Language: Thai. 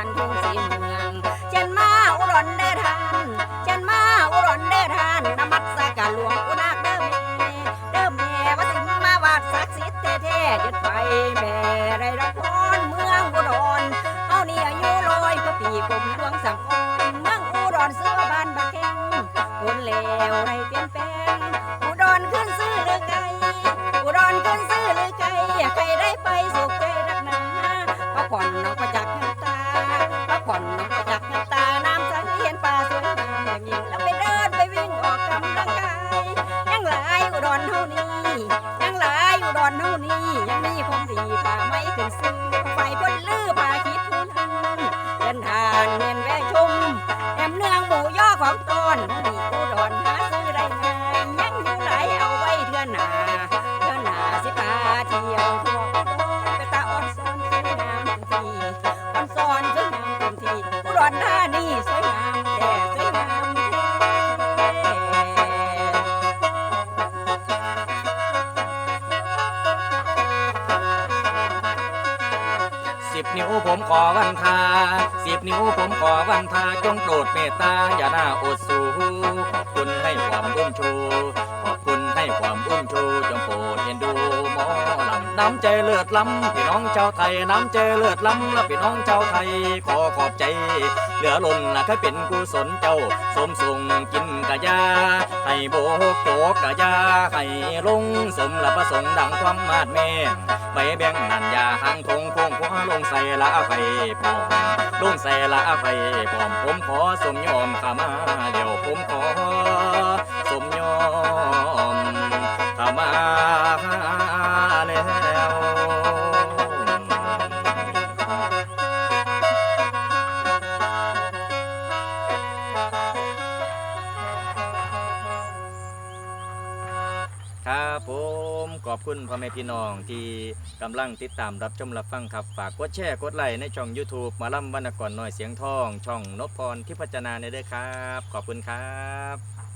山公子。 ฝันจักน้ำตาน้ำสังเห็นป่าสวนดาวยังยิงแล้วไปเดินไปวิ่งออกกำลังกายยังหลายอุดรเท่านี้ยังหลายอุดรเท่านี้ยังมีความดีป่าไม้ขึ้นซื้อ รธานีสวยงามแต่สวยงามสิบนิ้วผมขอวันทาสิบนิ้วผมขอวันทาจงโปรดเมตตาอย่าหน้าอดสูขอบคุณให้ความร่วมชูขอบคุณให้ความร่วมชูจงโปรดเอ็นดู น้ำใจเลือดล้ำพี่น้องชาวไทยน้ำใจเลือดล้ำและพี่น้องชาวไทยขอขอบใจ เหลือล้นนะเคยเป็นกุศลเจ้าสมทรงกินกะยาให้โบกโจกกะยาให้ลงสมละประสงค์ดังความมาดแม่งใบแบ่งนันยาหางทงพงคว้าลงใส่ละไฟพร้อมลงใส่ละไฟพร้อมผมขอสมยอมขามา ครับผมขอบคุณพ่อแม่พี่น้องที่กำลังติดตามรับชมรับฟังครับ ฝากกดแชร์กดไลค์ในช่อง YouTube มาล่ำวรรณกรน้อยเสียงทอง ช่องนพพรทิพจนาในเด้อครับ ขอบคุณครับ